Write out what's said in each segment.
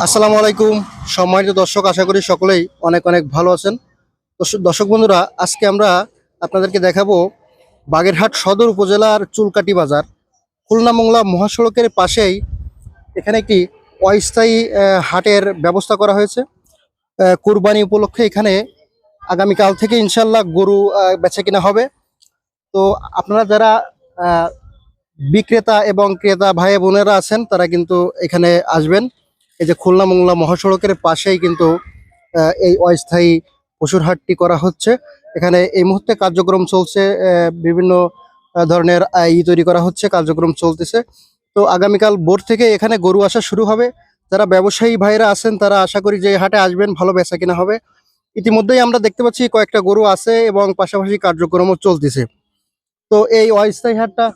আসসালামু আলাইকুম। সম্মানিত দর্শক, আশা করি সকলেই অনেক অনেক ভালো আছেন। দর্শক- বন্ধুরা, আজকে আমরা আপনাদেরকে দেখাবো বাগেরহাট সদর উপজেলার চুলকাটি বাজার। খুলনা মোংলা মহাসড়কের পাশেই এখানে একটি অস্থায়ী হাটের ব্যবস্থা করা হয়েছে। কুরবানি উপলক্ষে এখানে আগামীকাল থেকে ইনশাল্লাহ গরু বেচা কিনা হবে। তো আপনারা যারা বিক্রেতা এবং ক্রেতা ভাই বোনেরা আছেন, তারা কিন্তু এখানে আসবেন। এই যে খুলনা মোংলা মহাসড়কের পাশেই কিন্তু এই অস্থায়ী পশুর হাটটি করা হচ্ছে। এখানে এই মুহূর্তে কার্যক্রম চলছে বিভিন্ন ধরনের ই তৈরি করা হচ্ছে, কার্যক্রম চলতেছে। তো আগামীকাল ভোর থেকে এখানে গরু আসা শুরু হবে। যারা ব্যবসায়ী ভাইরা আছেন, তারা আশা করি যে হাটে আসবেন, ভালো বেচা কিনা হবে। ইতিমধ্যেই আমরা দেখতে পাচ্ছি কয়েকটা গরু আছে এবং পাশাপাশি কার্যক্রমও চলতেছে। তো এই অস্থায়ী হাটটা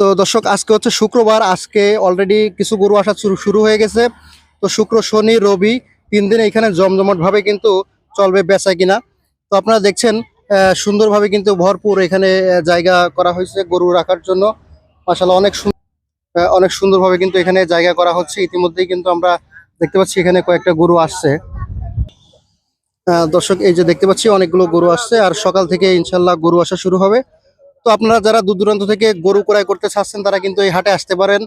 তো দর্শক, আজকে হচ্ছে শুক্রবার। আজকে অলরেডি কিছু গরু আসা শুরু হয়ে গেছে। তো শুক্র, শনি, রবি তিন দিন এখানে জমজমাট ভাবে কিন্তু চলবে বেচা কিনা। তো আপনারা দেখছেন সুন্দরভাবে কিন্তু ভরপুর এখানে জায়গা করা হয়েছে গরু রাখার জন্য। মাসাল্লাহ অনেক অনেক সুন্দরভাবে কিন্তু এখানে জায়গা করা হচ্ছে। ইতিমধ্যেই কিন্তু আমরা দেখতে পাচ্ছি এখানে কয়েকটা গরু আসছে। দর্শক, এই যে দেখতে পাচ্ছি, অনেকগুলো গরু আসছে। আর সকাল থেকে ইনশাল্লাহ গরু আসা শুরু হবে। তো আপনারা যারা দূর দূরান্ত থেকে গরু ক্রয় করতে চাচ্ছেন তারা কিন্তু এই হাটে আসতে পারেন।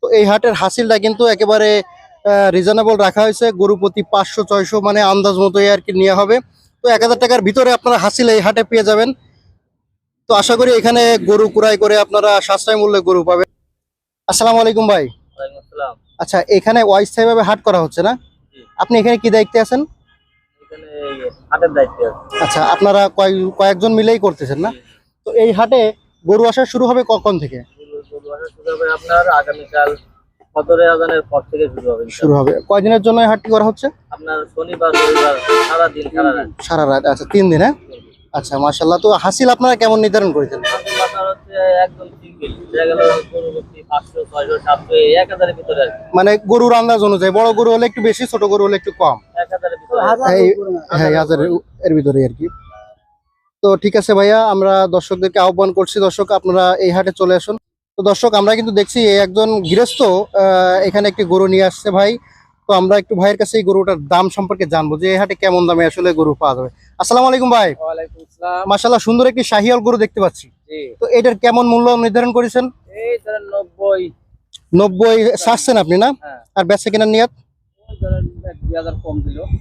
তো এই হাটের হাসিলটা কিন্তু একেবারে রিজনেবল রাখা হয়েছে। গরু প্রতি পাঁচশো ছয়শো মানে আন্দাজ মতোই আর কি নেওয়া হবে। তো এক হাজার টাকার ভিতরে আপনারা হাসিল এই হাটে পেয়ে যাবেন। তো আশা করি এখানে গরু ক্রয় করে আপনারা সাশ্রয় মূল্যে গরু পাবেন। আসসালামু আলাইকুম ভাই। আচ্ছা এখানে অস্থায়ী ভাবে হাট করা হচ্ছে না? আপনি এখানে কি দায়িত্বে আছেন? আচ্ছা আপনারা কয় কয়েকজন মিলেই করতেছেন না? তো এই হাটে গরু আসা শুরু হবে কখন থেকে? গরু- গরু আসা শুরু হবে আপনার আগামীকাল ফজরের আজানের পর থেকে শুরু হবে শুরু হবে। কয়দিনের জন্য এই হাটটি করা হচ্ছে? আপনার শনিবার রবিবার সারা দিন সারা রাত। সারা রাত আচ্ছা তিন দিন হ্যাঁ? আচ্ছা মাশাল্লাহ তো হাসিল আপনারা কেমন নির্ধারণ করেছেন। মানে গরুর আন্দাজ অনুযায়ী বড় গরু হলে একটু বেশি ছোট গরু হলে একটু কম? এক হাজারের ভিতরে। এই হ্যাঁ এর ভিতরে আর কি। তো ঠিক আছে ভাইয়া আমরা দর্শকদেরকে আহ্বান করছি দর্শক আপনারা এই হাটে চলে আসুন। তো দর্শক আমরা কিন্তু দেখছি একজন গৃহস্থ এখানে একটি গরু নিয়ে আসছে ভাই। তো আমরা একটু ভাইয়ের কাছে এই গরুটার দাম সম্পর্কে জানব যে এই হাটে কেমন দামে আসলে গরু পাওয়া যাবে। আসসালামু আলাইকুম ভাই। মাশাল্লাহ সুন্দর একটি শাহিয়াল গরু দেখতে পাচ্ছি। তো এটার কেমন মূল্য নির্ধারণ করেছেন? নব্বই। চাচ্ছেন আপনি না? হ্যাঁ। আর বেচা কেনার নিয়াত?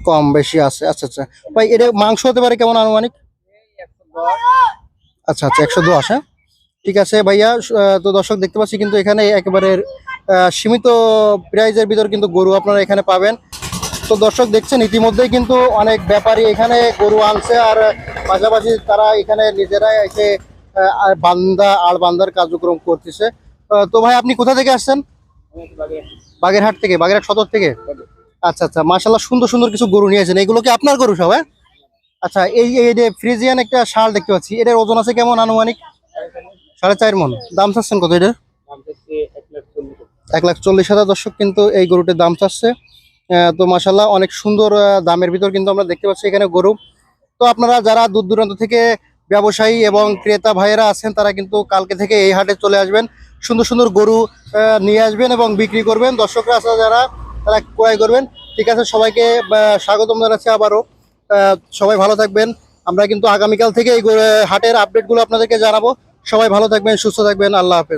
কম বেশি আছে আচ্ছা আচ্ছা। ভাই এটা মাংস হতে পারে কেমন আনুমানিক? আচ্ছা আচ্ছা একশো দশ হ্যাঁ ঠিক আছে ভাইয়া তো দর্শক দেখতে পাচ্ছি কিন্তু এখানে একেবারে সীমিত প্রাইজের ভিতর কিন্তু গরু আপনারা এখানে পাবেন। তো দর্শক দেখছেন ইতিমধ্যেই কিন্তু অনেক ব্যাপারী এখানে গরু আনছে আর পাশাপাশি তারা এখানে নিজেরাই এসে বান্দা আর বান্দার কার্যক্রম করতেছে। তো ভাই আপনি কোথা থেকে আসছেন? বাগেরহাট থেকে বাগেরহাট সদর থেকে? আচ্ছা আচ্ছা মাশাল্লাহ সুন্দর সুন্দর কিছু গরু নিয়েছেন এগুলো কি আপনার গরু সব হ্যাঁ? আচ্ছা এই যে ফ্রিজিয়ান একটা শাল দেখতে পাচ্ছি, এটার ওজন আছে কেমন আনুমানিক? সাড়ে চার মন। দাম চাচ্ছেন কত এটার? এক লাখ চল্লিশ হাজার। দর্শক, কিন্তু এই গরুটির দাম চাচ্ছে। তো মাসাল্লাহ অনেক সুন্দর দামের ভিতর কিন্তু আমরা দেখতে পাচ্ছি এখানে গরু। তো আপনারা যারা দূর দূরান্ত থেকে ব্যবসায়ী এবং ক্রেতা ভাইয়েরা আছেন, তারা কিন্তু কালকে থেকে এই হাটে চলে আসবেন। সুন্দর সুন্দর গরু নিয়ে আসবেন এবং বিক্রি করবেন। দর্শকরা আছে যারা, তারা ক্রয় করবেন। ঠিক আছে, সবাইকে স্বাগতম জানাচ্ছি আবারও। সবাই ভালো থাকবেন। আমরা কিন্তু আগামীকাল থেকে এই হাটের আপডেটগুলো আপনাদেরকে জানাব। সবাই ভালো থাকবেন, সুস্থ থাকবেন। আল্লাহ হাফেজ।